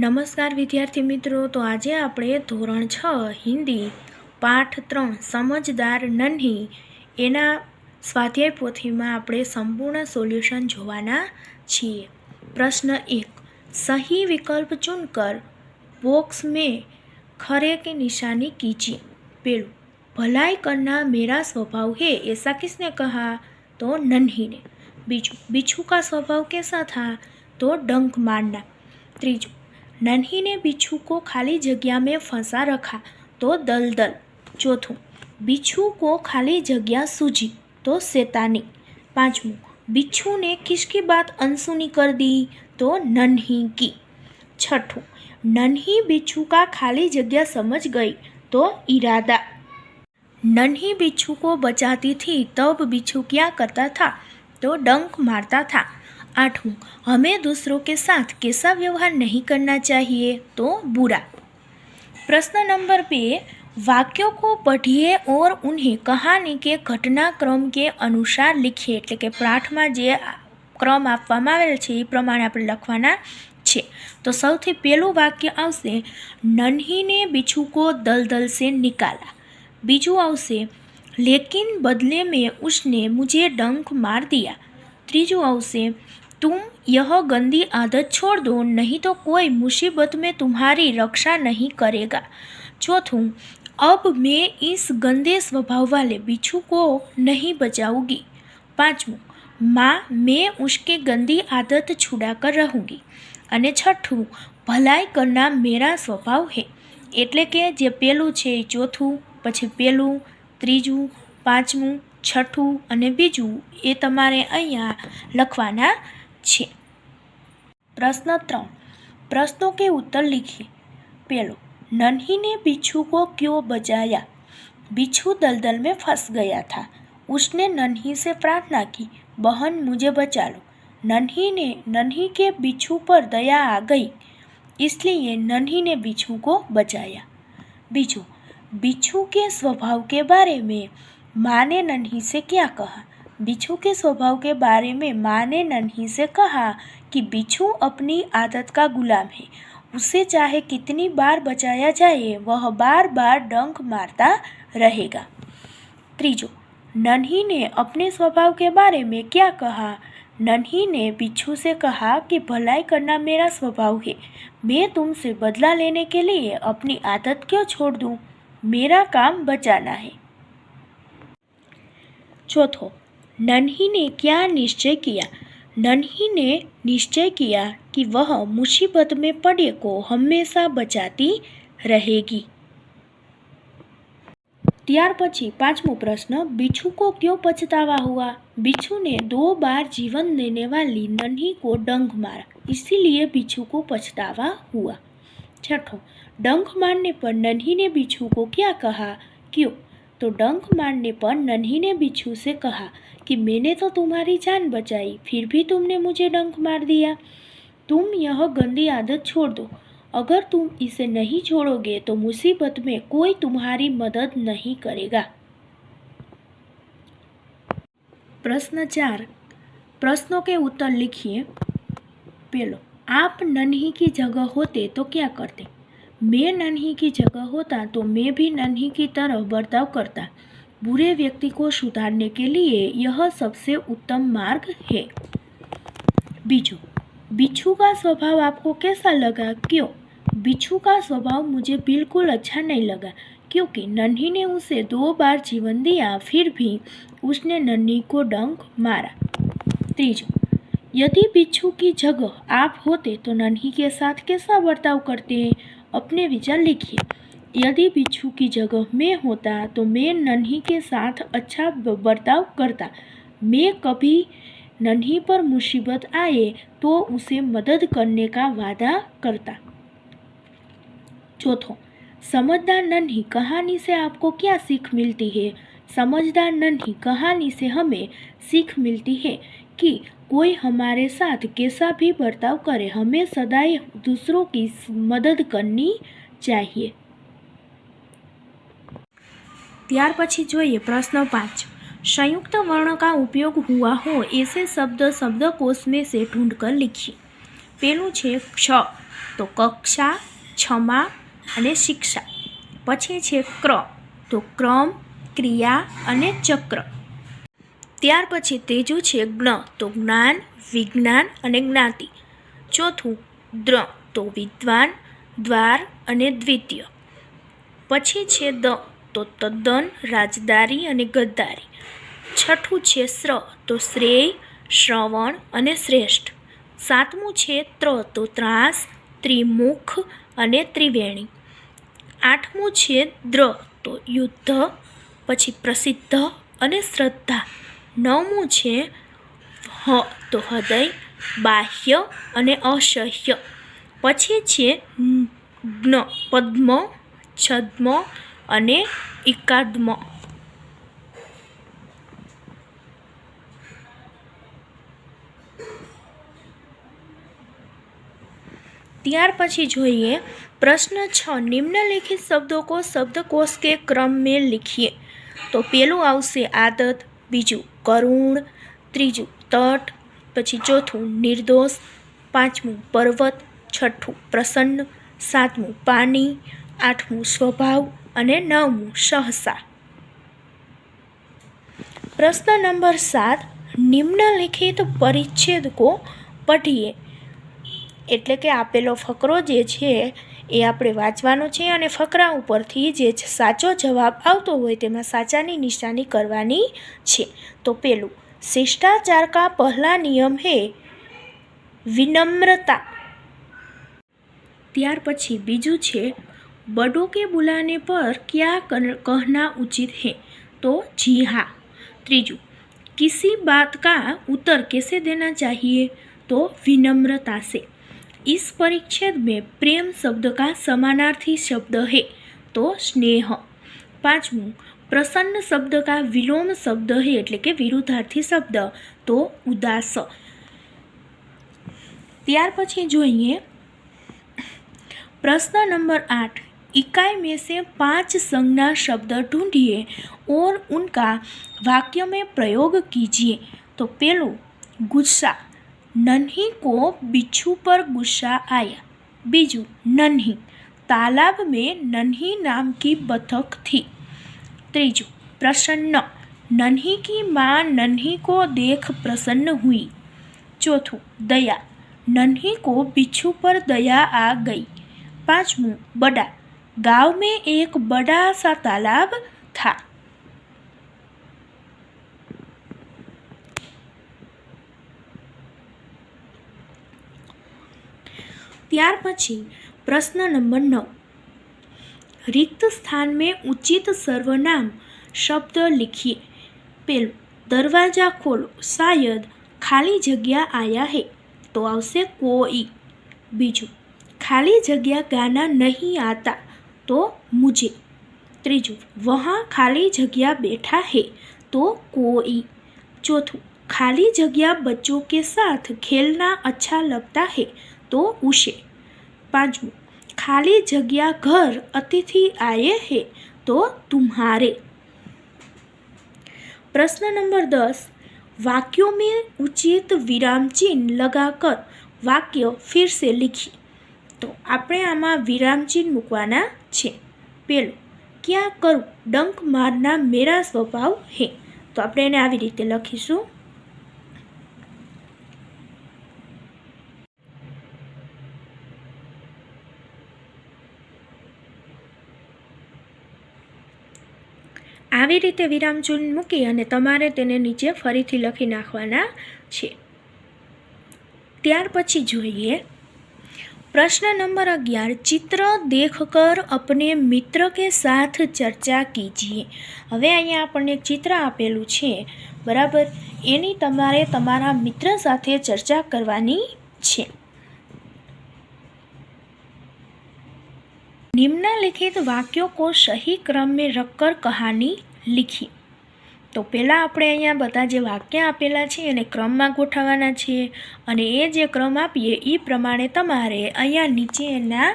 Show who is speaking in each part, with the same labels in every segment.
Speaker 1: નમસ્કાર વિદ્યાર્થી મિત્રો તો આજે આપણે ધોરણ છ હિન્દી પાઠ ત્રણ સમજદાર નન્હી એના સ્વાધ્યાય પોથીમાં આપણે સંપૂર્ણ સોલ્યુશન જોવાના છીએ પ્રશ્ન એક સહી વિકલ્પ ચૂનકર બોક્સ મેં ખરે કે નિશાની કીજીએ પેલું ભલાઈ કરના મેરા સ્વભાવ હે એસા કિસને કહા તો નન્હીને બીજું બીછુ કા સ્વભાવ કેસા થા તો ડંક મારના ત્રીજું नन्ही ने बिच्छू को खाली जगह में फंसा रखा तो दलदल चौथों बिच्छू को खाली जगह सूझी तो शैतानी पाँचवीं बिच्छू ने किसकी बात अनसुनी कर दी तो नन्ही की छठों नन्ही बिच्छू का खाली जगह समझ गई तो इरादा नन्ही बिच्छू को बचाती थी तब बिच्छू क्या करता था तो डंक मारता था आठवां हमें दूसरों के साथ कैसा व्यवहार नहीं करना चाहिए तो बुरा प्रश्न नंबर 2 वाक्यों को पढ़िए और उन्हें कहानी के घटना क्रम के अनुसार लिखिए એટલે કે પ્રાથમિક જે ક્રમ આવવાનો આવે છે એ પ્રમાણે આપણે લખવાના છે તો સૌથી પહેલું વાક્ય આવશે ننહીને બિછુકો દળદળ સે निकाला બીજું આવશે લેકિન બદલે મે ઉસને મુજે ડંક માર દિયા ત્રીજું આવશે તું યહ ગંદી આદત છોડ દો નહીં તો કોઈ મુસીબત મે તુમારી રક્ષા નહીં કરેગા ચોથું અબ મે ઇસ ગંદે સ્વભાવ વાલે બીચુ કો નહીં બચાવુગી પાંચમું માં મે ઉશકે ગંદી આદત છોડાકર રહેઉંગી અને છઠ્ઠું ભલાઈ કરના મેરા સ્વભાવ હે એટલે કે જે પહેલું છે ચોથું પછી પહેલું ત્રીજું પાંચમું છઠ્ઠું અને બીજું એ તમારે અંયા લખવાના છે પ્રશ્ન ત્રણ પ્રશ્નો કે ઉત્તર લીખીએ પહેલો नन्ही ने बिच्छू को क्यों बचाया बिच्छू दलदल में फंस गया था उसने नन्ही से प्रार्थना की बहन मुझे बचा लो नन्ही ने नन्ही के बिच्छू पर दया आ गई इसलिए नन्ही ने बिच्छू को बचाया बिच्छू बिच्छू के स्वभाव के बारे में माँ ने नन्ही से क्या कहा बिच्छू के स्वभाव के बारे में माँ ने नन्ही से कहा कि बिच्छू अपनी आदत का गुलाम है उसे चाहे कितनी बार बचाया जाए वह बार बार डंक मारता रहेगा त्रिजो नन्ही ने अपने स्वभाव के बारे में क्या कहा नन्ही ने बिच्छू से कहा कि भलाई करना मेरा स्वभाव है मैं तुमसे बदला लेने के लिए अपनी आदत क्यों छोड़ दूँ मेरा काम बचाना है चौथों नन्ही ने क्या निश्चय किया नन्ही ने निश्चय किया कि वह मुसीबत में पड़े को हमेशा बचाती रहेगी त्यार पी पांचमो प्रश्न બીછુ को क्यों पछतावा हुआ बिच्छू ने दो बार जीवन देने वाली नन्ही को डंग मारा इसीलिए बिच्छू को पछतावा हुआ छठो डंग मारने पर नन्ही ने बिच्छू को क्या कहा क्यों तो डंक मारने पर नन्ही ने बिच्छू से कहा कि मैंने तो तुम्हारी जान बचाई फिर भी तुमने मुझे डंक मार दिया तुम यह गंदी आदत छोड़ दो अगर तुम इसे नहीं छोड़ोगे तो मुसीबत में कोई तुम्हारी मदद नहीं करेगा प्रश्न चार प्रश्नों के उत्तर लिखिए पहलो आप नन्ही की जगह होते तो क्या करते मैं नन्ही की जगह होता तो मैं भी नन्ही की तरह बर्ताव करता बुरे व्यक्ति को सुधारने के लिए यह सबसे उत्तम मार्ग है बिच्छू बिच्छू का स्वभाव आपको कैसा लगा क्यों बिच्छू का स्वभाव मुझे बिल्कुल अच्छा नहीं लगा क्योंकि नन्ही ने उसे दो बार जीवन दिया फिर भी उसने नन्ही को डंक मारा तीजो यदि बिच्छू की जगह आप होते तो नन्ही के साथ कैसा बर्ताव करते हैं अपने विचार लिखिए यदि बिच्छू की जगह मैं होता तो मैं नन्ही के साथ अच्छा बर्ताव करता मैं कभी नन्ही पर मुसीबत आए तो उसे मदद करने का वादा करता चौथों समझदार नन्ही कहानी से आपको क्या सीख मिलती है समझदार नन्ही कहानी से हमें सीख मिलती है कि कोई हमारे साथ कैसा भी बर्ताव करे हमें सदाई दूसरों की मदद करनी चाहिए ત્યાર પછી જોઈએ પ્રશ્ન પાંચ संयुक्त वर्ण का उपयोग हुआ हो ऐसे शब्द शब्दकोश में से ढूंढ कर लिखिए પહેલું છે ક્ષ તો કક્ષા ક્ષમા અને શિક્ષા પછી છે ક્ર તો ક્રમ ક્રિયા અને ચક્ર ત્યાર પછી ત્રીજું છે જ્ઞ તો જ્ઞાન વિજ્ઞાન અને જ્ઞાતિ ચોથું દ્ર તો વિદ્વાન દ્વાર અને દ્વિતીય પછી છે દ તો તદ્દન રાજદારી અને ગદ્દારી છઠ્ઠું છે શ્ર તો શ્રેય શ્રવણ અને શ્રેષ્ઠ સાતમું છે ત્ર તો ત્રાસ ત્રિમુખ અને ત્રિવેણી આઠમું છે દ્ર તો યુદ્ધ પછી પ્રસિદ્ધ અને શ્રદ્ધા નવમું છે હ તો હૃદય બાહ્ય અને અસહ્ય પછી છે જ્ઞ પદ્મ છદ્મ અને એકાદ્મ ત્યાર પછી જોઈએ પ્રશ્ન છ નિમ્નલિખિત શબ્દો કો શબ્દકોષ કે ક્રમ મેં લીખીએ તો પેલું આવશે આદત બીજું કરુણ ત્રીજું તટ પછી ચોથું નિર્દોષ પાંચમું પર્વત છઠ્ઠું પ્રસન્ન સાતમું પાણી આઠમું સ્વભાવ અને નવમું સહસા પ્રશ્ન નંબર સાત નિમ્નલિખિત પરિચ્છેદકો પઢીએ એટલે કે આપેલો ફકરો જે છે એ આપણે વાંચવાનો છે અને ફકરા ઉપરથી જે સાચો જવાબ આવતો હોય તેમાં સાચાની નિશાની કરવાની છે તો પેલું શિષ્ટાચાર કા પહેલા નિયમ હે વિનમ્રતા ત્યાર પછી બીજું છે બડો કે બુલાને પર ક્યાં કહના ઉચિત હે તો જી હા ત્રીજું કિસી બાત કા ઉત્તર કેસે દેના ચાહીએ તો વિનમ્રતા સે इस परिच्छेद में प्रेम शब्द का समानार्थी शब्द है तो स्नेह पांचवूं प्रसन्न शब्द का विलोम शब्द है એટલે કે વિરુદ્ધાર્થી શબ્દ તો ઉદાસ ત્યાર પછી જોઈએ પ્રશ્ન आठ इकाई में से पांच संज्ञा शब्द ढूंढिए और उनका वाक्य में प्रयोग कीजिए तो पहलू गुस्सा नन्ही को बिच्छू पर गुस्सा आया बीजू नन्ही तालाब में नन्ही नाम की बतख थी त्रीजू प्रसन्न नन्ही की माँ नन्ही को देख प्रसन्न हुई चौथों दया नन्ही को बिच्छू पर दया आ गई पांचवों बड़ा गांव में एक बड़ा सा तालाब था त्यार प्रश्न नंबर नौ रिक्त स्थान में उचित सर्वनाम शब्द लिखिए पेल दरवाजा खोलो शायद खाली जगह आया है तो आवश्य कोई बीजू खाली जगह गाना नहीं आता तो मुझे तीजू वहाँ खाली जगह बैठा है तो कोई चौथू खाली जगह बच्चों के साथ खेलना अच्छा लगता है તો ઉશે પાંચમું ખાલી જગ્યા ઘર અતિથિ આયે હે તો તુમ્હારે પ્રશ્ન નંબર દસ વાક્યો મેં ઉચિત વિરામ ચિહ્ન લગાકર વાક્ય ફિરસે લીખી તો આપણે આમાં વિરામ ચિહ્ન મૂકવાના છે પેલું ક્યાં કરું ડંક મારના મેરા સ્વભાવ હે તો આપણે એને આવી રીતે લખીશું આવી રીતે વિરામચૂન મૂકી અને તમારે તેને નીચે ફરીથી લખી નાખવાના છે ત્યાર પછી જોઈએ પ્રશ્ન નંબર અગિયાર ચિત્ર દેખકર અપને મિત્ર કે સાથ ચર્ચા કીજીએ હવે અહીંયા આપણને ચિત્ર આપેલું છે બરાબર એની તમારે તમારા મિત્ર સાથે ચર્ચા કરવાની છે નિમ્નલિખિત વાક્યો કો સહી ક્રમે મેં કહાની લીખીએ તો પહેલાં આપણે અહીંયા બધા જે વાક્ય આપેલા છે એને ક્રમમાં ગોઠવવાના છે અને એ જે ક્રમ આપીએ એ પ્રમાણે તમારે અહીંયા નીચે એના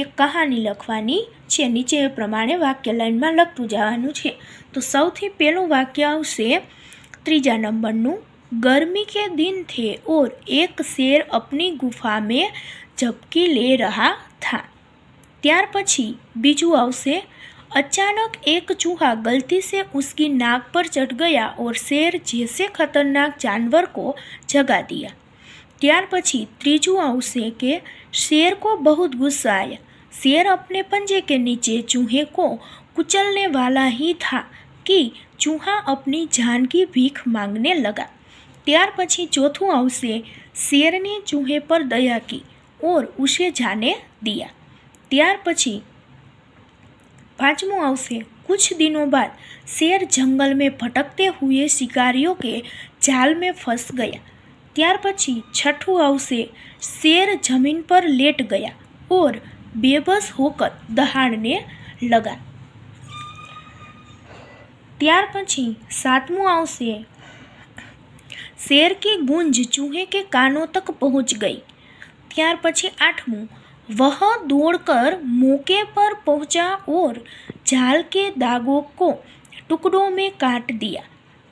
Speaker 1: એક કહાની લખવાની છે નીચે એ પ્રમાણે વાક્ય લાઇનમાં લખતું જવાનું છે તો સૌથી પહેલું વાક્ય આવશે ત્રીજા નંબરનું ગરમી કે દિન થે ઓર એક શેર અપની ગુફા મેં ઝબકી લે રહા થા ત્યાર પછી બીજું આવશે अचानक एक चूहा गलती से उसकी नाक पर चढ़ गया और शेर जैसे खतरनाक जानवर को जगा दिया त्यार पी त्रिजुआ उसे के शेर को बहुत गुस्सा आया शेर अपने पंजे के नीचे चूहे को कुचलने वाला ही था कि चूहा अपनी जान की भीख मांगने लगा त्यार पी चौथु अवसे शेर ने चूहे पर दया की और उसे जाने दिया त्यार पी पांचमो आवश्य कुछ दिनों बाद शेर जंगल में भटकते हुए शिकारियों के जाल में फंस गया त्यार पी छठू आवश्य शेर जमीन पर लेट गया और बेबस होकर दहाड़ने लगा त्यार पी सातमू आवश्य शेर की गूंज चूहे के कानों तक पहुंच गई त्यार पी आठमू वह दौड़कर मौके पर पहुंचा और झाल के दागों को टुकड़ों में काट दिया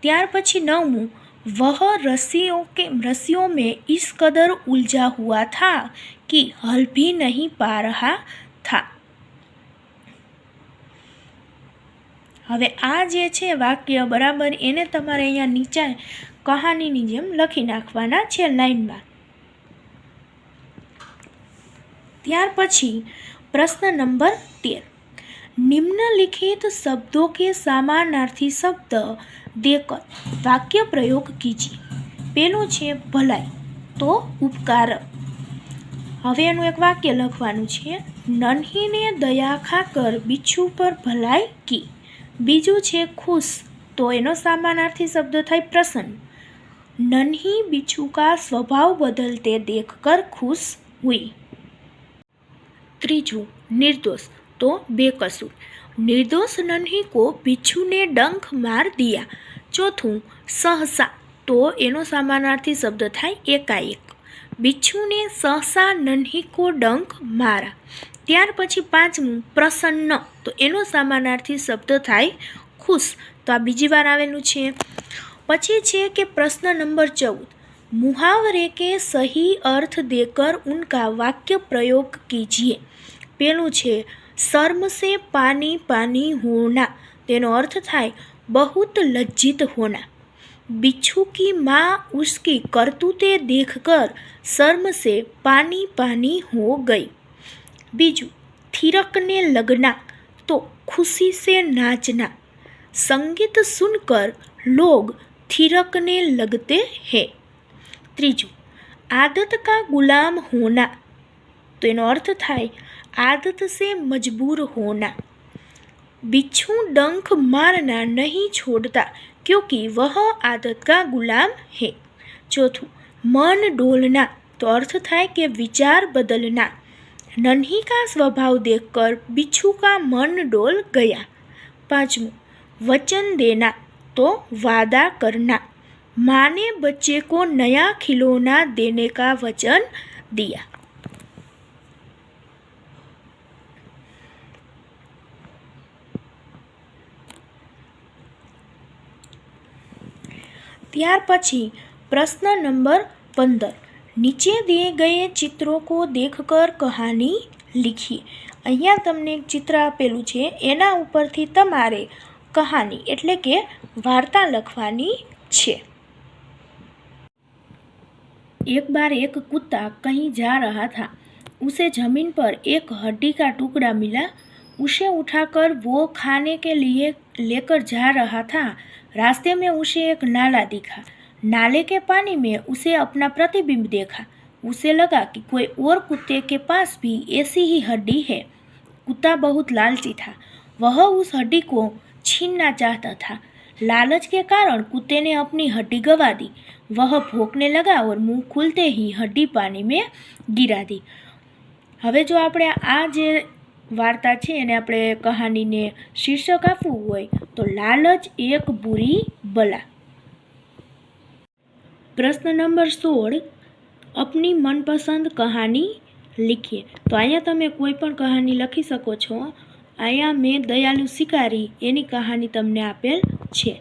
Speaker 1: ત્યાર પછી નવમું वह रस्सियों के रस्सियों में इस कदर उलझा हुआ था कि हल भी नहीं पा रहा था હવે આ જે છે વાક્ય બરાબર એને તમારે અહીંયા નીચે કહાનીની જેમ લખી નાખવાના છે લાઈનમાં ત્યાર પછી પ્રશ્ન નંબર તેર નિમ્નલિખિત શબ્દો કે સામાનાર્થી શબ્દ દેકર વાક્ય પ્રયોગ કીજી પેલું છે ભલાઈ તો ઉપકાર હવે એનું એક વાક્ય લખવાનું છે નન્હીને દયા ખાકર બિચ્છુ પર ભલાઈ કી બીજું છે ખુશ તો એનો સામાનાર્થી શબ્દ થાય પ્રસન્ન નન્હી બિછુકા સ્વભાવ બદલતે દેખ કર ખુશ હુઈ ત્રીજું નિર્દોષ તો બેકસૂર નિર્દોષ નન્હી કો બિચ્છુને ડંખ માર દિયા ચોથું સહસા તો એનો સામાનાર્થી શબ્દ થાય એકાએક બિચ્છુને સહસા નન્હી કો ડંખ મારા ત્યાર પછી પાંચમું પ્રસન્ન તો એનો સામાનાર્થી શબ્દ થાય ખુશ તો આ બીજી વાર આવેલું છે પછી છે કે પ્રશ્ન નંબર ચૌદ मुहावरे के सही अर्थ देकर उनका वाक्य प्रयोग कीजिए पेलू है शर्म से पानी पानी होना अर्थ थाय बहुत लज्जित होना बिच्छू की माँ उसकी देख देखकर शर्म से पानी पानी हो गई बीजू थिरकने लगना तो खुशी से नाचना संगीत सुनकर लोग थिरकने लगते हैं ત્રીજું आदत का गुलाम होना तो यह अर्थ थाय आदत से मजबूर होना बिच्छू डंख मारना नहीं छोड़ता क्योंकि वह आदत का गुलाम है चौथू मन डोलना तो अर्थ था कि विचार बदलना नन्ही का स्वभाव देखकर बिच्छू का मन डोल गया पांचवा वचन देना तो वादा करना मां ने बच्चे को नया खिलौना देने का वचन दिया। ત્યાર પછી પ્રશ્ન નંબર 15 નીચે دیے گئے ಚಿತ್ರوں کو دیکھ کر کہانی લખી અહીંયા તમને ಚಿತ್ರ આપેલું છે એના ઉપરથી તમારે کہانی એટલે કે વાર્તા લખવાની છે एक बार एक कुत्ता कहीं जा रहा था उसे ज़मीन पर एक हड्डी का टुकड़ा मिला उसे उठाकर वो खाने के लिए लेकर जा रहा था रास्ते में उसे एक नाला दिखा नाले के पानी में उसे अपना प्रतिबिंब देखा उसे लगा कि कोई और कुत्ते के पास भी ऐसी ही हड्डी है कुत्ता बहुत लालची था वह उस हड्डी को छीनना चाहता था લાલચ કે કારણ કુતેને અપની હડ્ડી ગવા દી વહ ભોકને भोंकने लगा और मुंह खुलते ही हड्डी पानी में गिरा હવે જો આપણે આ જે વાર્તા છે એને આપણે કહાનીને શીર્ષક આપવું હોય તો લાલચ એક બુરી બલા પ્રશ્ન નંબર સોળ અપની મનપસંદ કહાની લીખીએ તો અહીંયા તમે કોઈ પણ કહાની લખી શકો છો અહીંયા મેં દયાલુ શિકારી એની કહાની તમને આપેલ છે